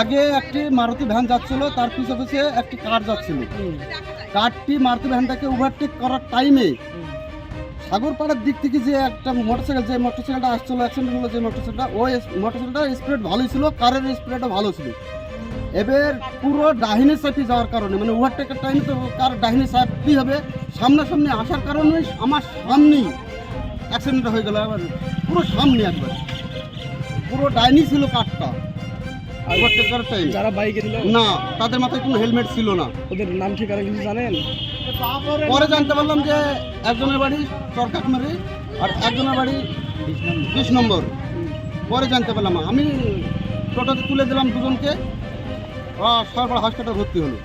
আগে একটি মারুতি ভ্যান যাচ্ছিল তার পিছে পিছে একটি কার যাচ্ছিল। কারটি মারুতি ভ্যানটাকে ওভারটেক করার টাইমে সাগরপাড়ার দিক থেকে যে একটা মোটরসাইকেল যে মোটরসাইকেলটা আসছিল অ্যাক্সিডেন্ট হলো যে মোটরসাইকেলটা ওই মোটরসাইকেলটার স্পিড ভালোই ছিল কারের স্পিডটা ভালো ছিল। এবার পুরো ডাহিনে সাইডে যাওয়ার কারণে মানে ওভারটেকের টাইমে তো কার ডাহিনে সাইডই হবে সামনাসামনি আসার কারণে আমার সামনেই অ্যাক্সিডেন্টটা হয়ে গেল এবার পুরো সামনে একবার। পুরো ডাইনি ছিল কাঠটা। যারা বাইকে না তাদের মাথায় কোনো হেলমেট ছিল না। ওদের নাম ঠিকানা কিছু জানেন? পরে জানতে পারলাম যে একজনের বাড়ি চরকাটমারি আর একজনের বাড়ি বিশ নম্বর। পরে জানতে পারলাম। আমি টোটোতে তুলে দিলাম দুজনকে। সরকার হসপিটাল ভর্তি হলো।